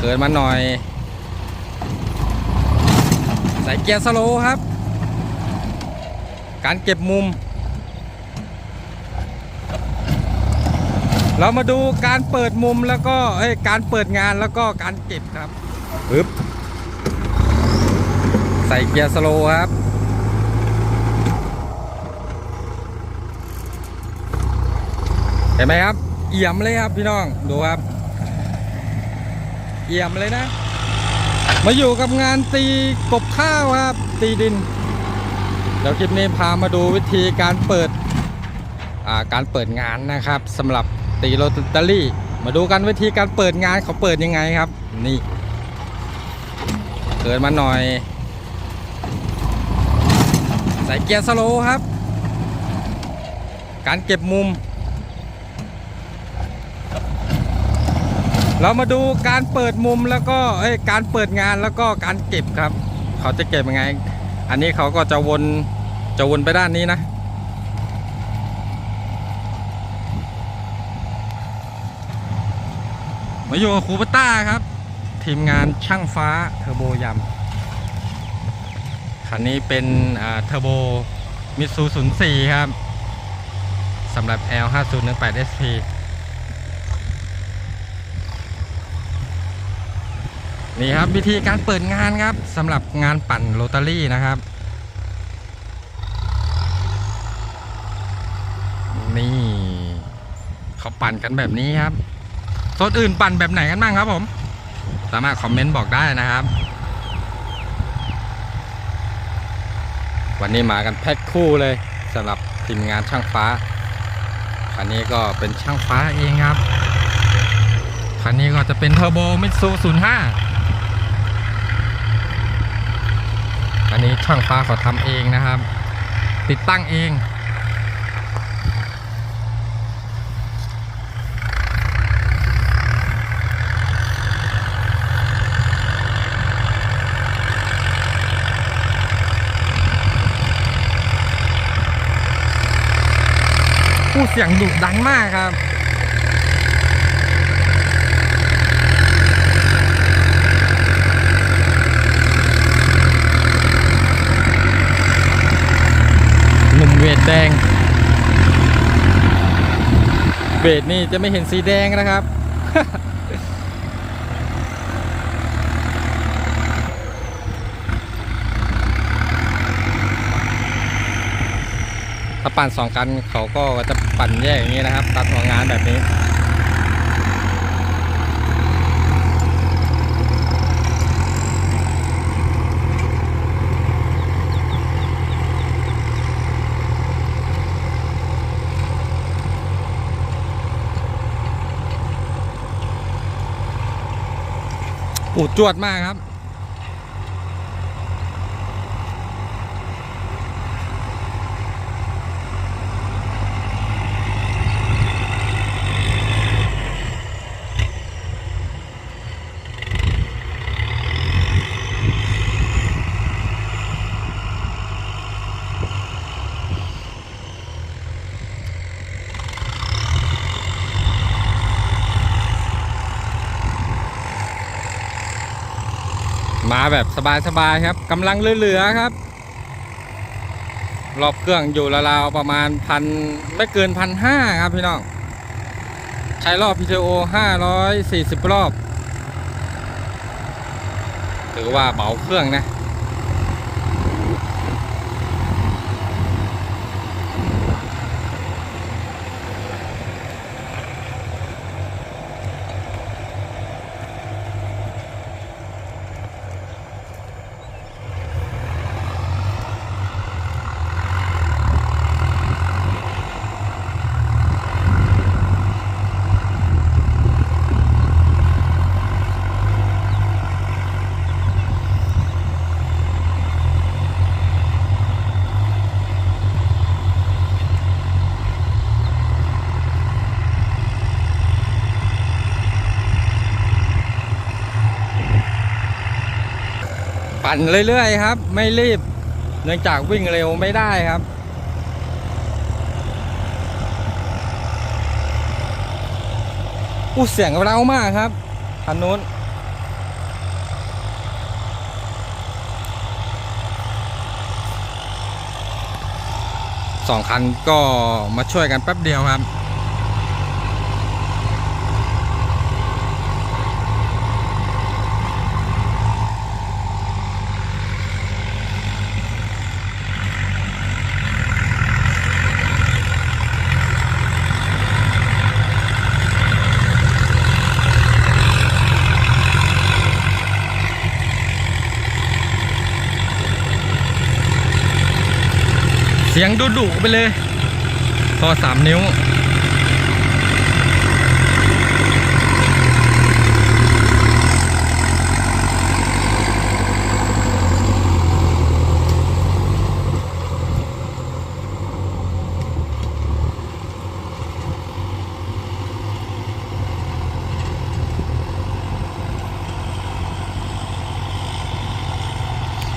เกินมาหน่อย ใส่เกียร์สโลครับ การเก็บมุม เรามาดูการเปิดมุมแล้วก็เอ้ยการเปิดงานแล้วก็การเก็บครับปึ๊บใส่เกียร์สโลครับเห็นไหมครับ เอี่ยมเลยครับพี่น้อง ดูครับ เอี่ยมเลยนะ มาอยู่กับงานตีกบข้าวครับ ตีดิน เดี๋ยวคลิปนี้พามาดูวิธีการเปิดาการเปิดงานนะครับสำหรับตีโรตารี่ มาดูกันวิธีการเปิดงานเขาเปิดยังไงครับ นี่เกินมาหน่อย ใส่เกียร์สโลว์ครับ การเก็บมุม เรามาดูการเปิดมุมแล้วก็การเปิดงานแล้วก็การเก็บครับ เขาจะเก็บยังไง อันนี้เขาก็จะวนจะวนไปด้านนี้นะ มาอยู่กับครูปต้าครับ ทีมงานช่างฟ้าเทอร์โบยำคันนี้เป็นเทอร์โบมิตซู04 ครับสำหรับ L5018 SP นี่ครับวิธีการเปิดงานครับสำหรับงานปั่นโรตารี่นะครับ นี่เขาปั่นกันแบบนี้ครับโซนอื่นปั่นแบบไหนกันบ้างครับผม สามารถคอมเมนต์บอกได้นะครับ วันนี้มากันแพ็คคู่เลยสำหรับทีมงานช่างฟ้าคันนี้ก็เป็นช่างฟ้าเองครับคันนี้ก็จะเป็นเทอร์โบมิตซู05 อันนี้ ช่างฟ้าเขาทำเองนะครับ ติดตั้งเองผู้เสียงดุดังมากครับ หนุ่มเวทแดง เวทนี่จะไม่เห็นสีแดงนะครับ ถ้าปั่นสองกันเขาก็จะปั่นแยกอย่างนี้นะครับ ตัดหัวงานแบบนี้ อูดจวดมากครับ มาแบบสบายๆครับกำลังเหลือๆครับ รอบเครื่องอยู่ราวๆประมาณพันไม่เกินพันห้าครับพี่น้องใช้รอบ PTO 540 รอบ ถือว่าเบาเครื่องนะ ปั่นเรื่อยๆครับ ไม่รีบ เนื่องจากวิ่งเร็วไม่ได้ครับ อู้เสียงเร้ามากครับคันนู้นสองคันก็มาช่วยกันแป๊บเดียวครับ สียงดุดุไปเลยพอสามนิ้ว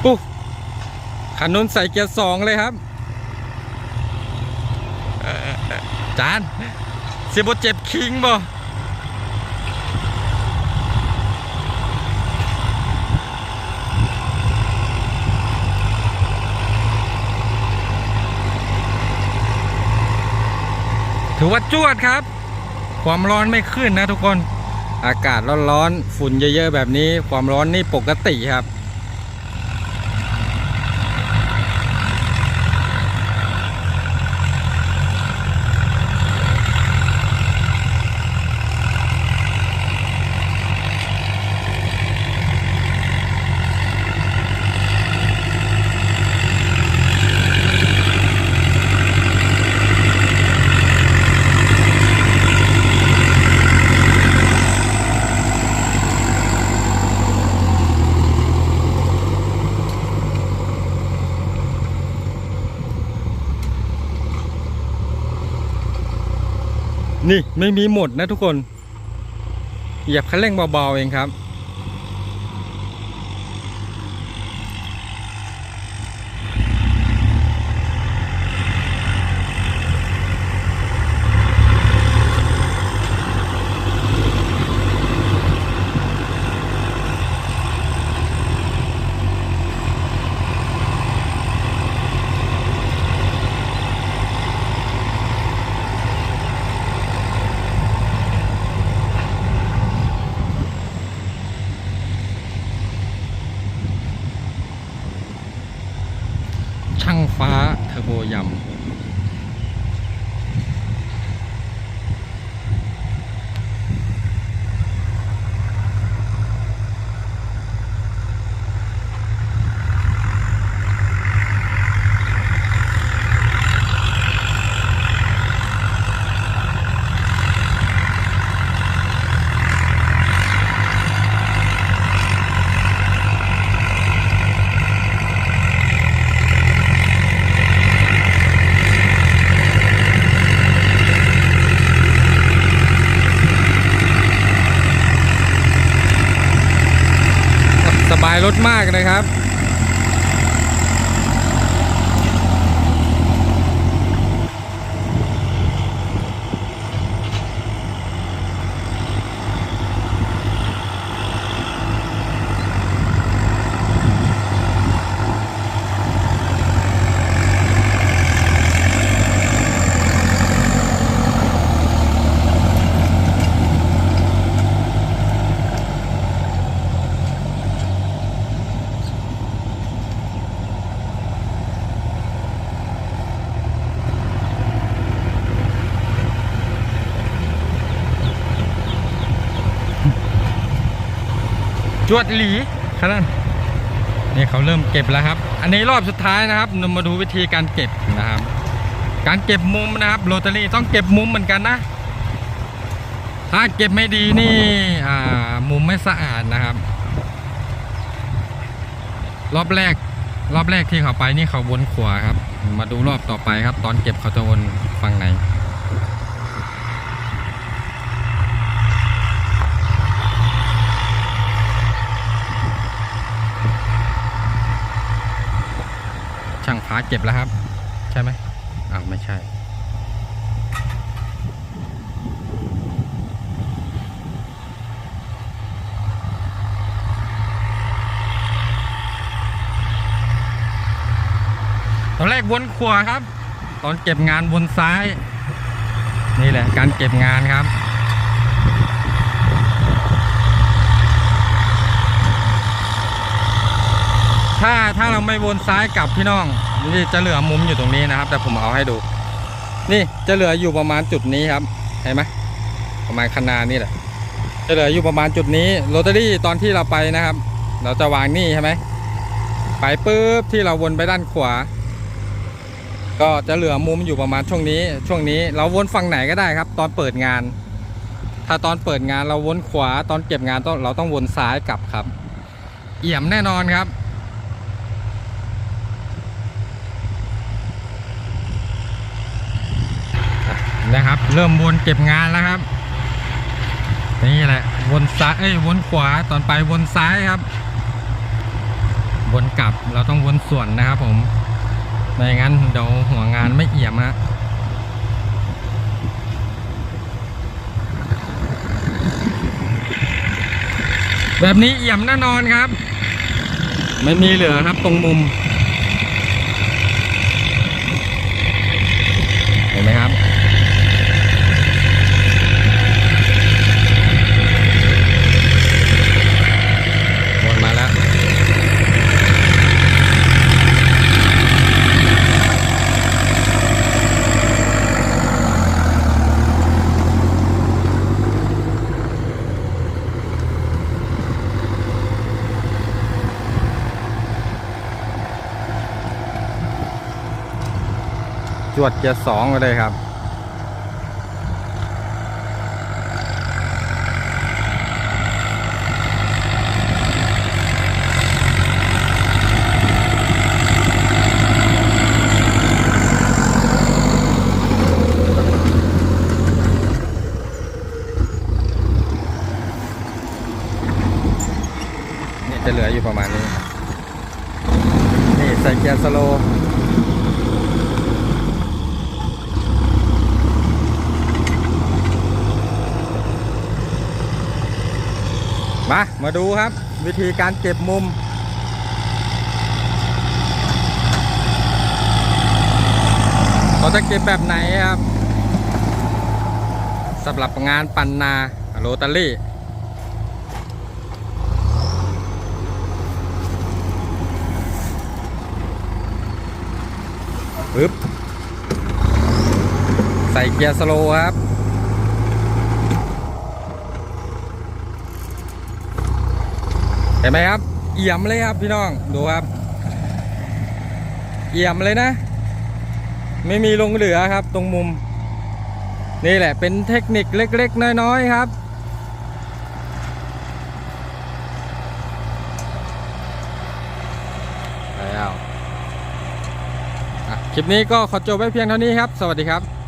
ปุ๊คันนู้นใส่เกียร์สองเลยครับ จานเสียบเจ็บคิงบ่ถือว่าจวดครับ ความร้อนไม่ขึ้นนะทุกคน อากาศร้อนๆ ฝุ่นเยอะๆ แบบนี้ ความร้อนนี่ปกติครับ นี่ไม่มีหมดนะทุกคน เหยียบคันเร่งเบาๆเองครับ ช่างฟ้าเทอร์โบยำ สบายรถมากนะครับ จวดหลีขนาดนี่เขาเริ่มเก็บแล้วครับ อันนี้รอบสุดท้ายนะครับนมาดูวิธีการเก็บนะครับ การเก็บมุมนะครับโรตารี่ต้องเก็บมุมเหมือนกันนะ ถ้าเก็บไม่ดีนี่อ่ามุมไม่สะอาดนะครับ รอบแรกรอบแรกที่เขาไปนี่เขาวนขวาครับ มาดูรอบต่อไปครับ ตอนเก็บเขาจะวนฝั่งไหน ช่างฟ้าเก็บแล้วครับ ใช่ไหมอ้าวไม่ใช่ ตอนแรกวนขวาครับ ตอนเก็บงานบนซ้าย นี่แหละการเก็บงานครับ ถ้าถ้าเราไม่วนซ้ายกลับพี่น้องนี่จะเหลือมุมอยู่ตรงนี้นะครับ แต่ผมเอาให้ดู นี่จะเหลืออยู่ประมาณจุดนี้ครับเห็นไหมประมาณคะนาดนี่แหละจะเหลืออยู่ประมาณจุดนี้โรตารี่ตอนที่เราไปนะครับ เราจะวางนี่ใช่ไหมไปปุ๊บที่เราวนไปด้านขวา ก็จะเหลือมุมอยู่ประมาณช่วงนี้ ช่วงนี้เราวนฝั่งไหนก็ได้ครับ ตอนเปิดงาน ถ้าตอนเปิดงานเราวนขวาตอนเก็บงานต้องเราต้องวนซ้ายกลับครับ เอี่ยมแน่นอนครับ นะครับ เริ่มวนเก็บงานแล้วครับ นี่แหละ วนซ้ายเอ้ยวนขวาตอนไปวนซ้ายครับ วนกลับเราต้องวนส่วนนะครับ ผมไม่งั้นเดี๋ยวหัวงานไม่เอี่ยมฮะแบบนี้เอี่ยมแน่นอนครับ ไม่มีเหลือครับตรงมุม เห็นไหมครับ วดเกียร์สองไปเลยครับนี่จะเหลืออยู่ประมาณนี้ นี่ใส่เกียร์สโล มา มาดูครับ วิธีการเก็บมุมเราจะเก็บแบบไหนครับสำหรับงานปันนาโรตารี่ปึ๊บ ใส่เกียร์สโลครับ เห็นไหมครับ เอี่ยมเลยครับพี่น้องดูครับ เอี่ยมเลยนะ ไม่มีลงเหลือครับ ตรงมุม นี่แหละเป็นเทคนิคเล็ก ๆ น้อย ๆ ครับแล้วคลิปนี้ก็ขอจบไว้เพียงเท่านี้ครับ สวัสดีครับ